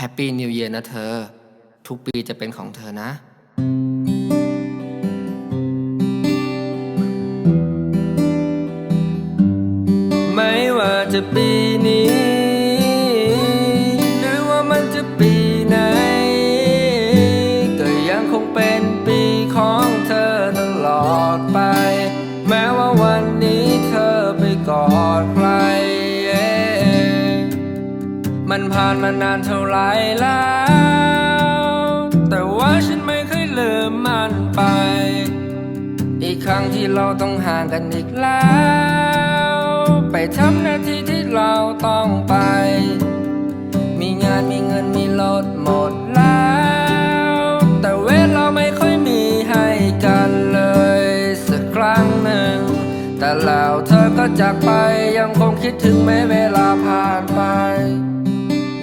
แฮปปี้นิวเยียร์นะเธอ ทุกปีจะเป็นของเธอนะ ไม่ว่าจะปีนี้ มันผ่านมานานเท่าไรแล้ว แต่ว่าฉันไม่เคยลืมมันไป อีกครั้งที่เราต้องห่างกันอีกแล้ว ไปทำหน้าที่ที่เราต้องไป มีงานมีเงินมีรถหมดแล้ว แต่เวลาไม่ค่อยมีให้กันเลยสักครั้งหนึ่ง แต่แล้วเธอก็จากไปยังคงคิดถึงแม้เวลาผ่านไป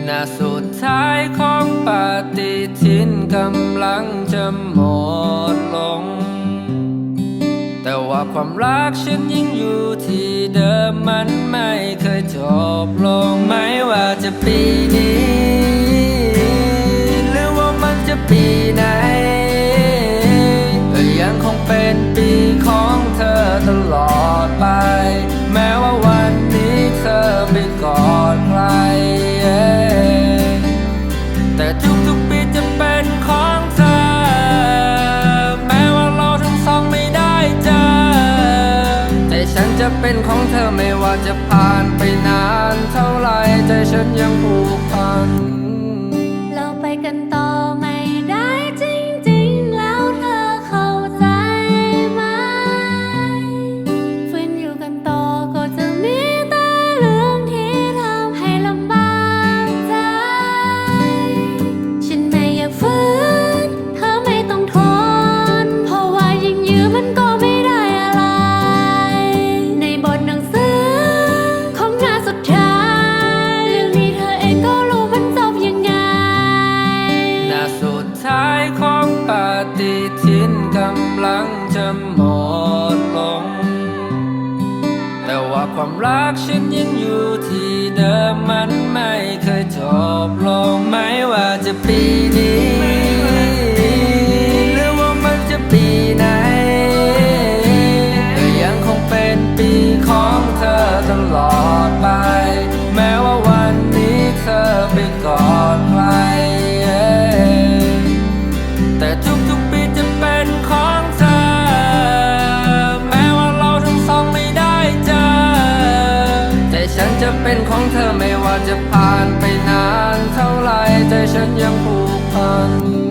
หน้าสุดท้ายของปฏิทินกำลังจะหมดลง แต่ว่าความรักฉันยังอยู่ที่เดิมมันไม่เคยจบลงไม่ว่าจะปีนี้ จะเป็นของเธอไม่ว่าจะผ่านไปนานเท่าไรใจฉันยังผู ริ่มหมดลง แต่ว่าความรักฉันยังอยู่ที่เดิมมันไม่เคยจบลงไม่ว่าจะปีนี้ จะเป็นของเธอไม่ว่าจะผ่านไปนานเท่าไรใจฉันยังผูกพัน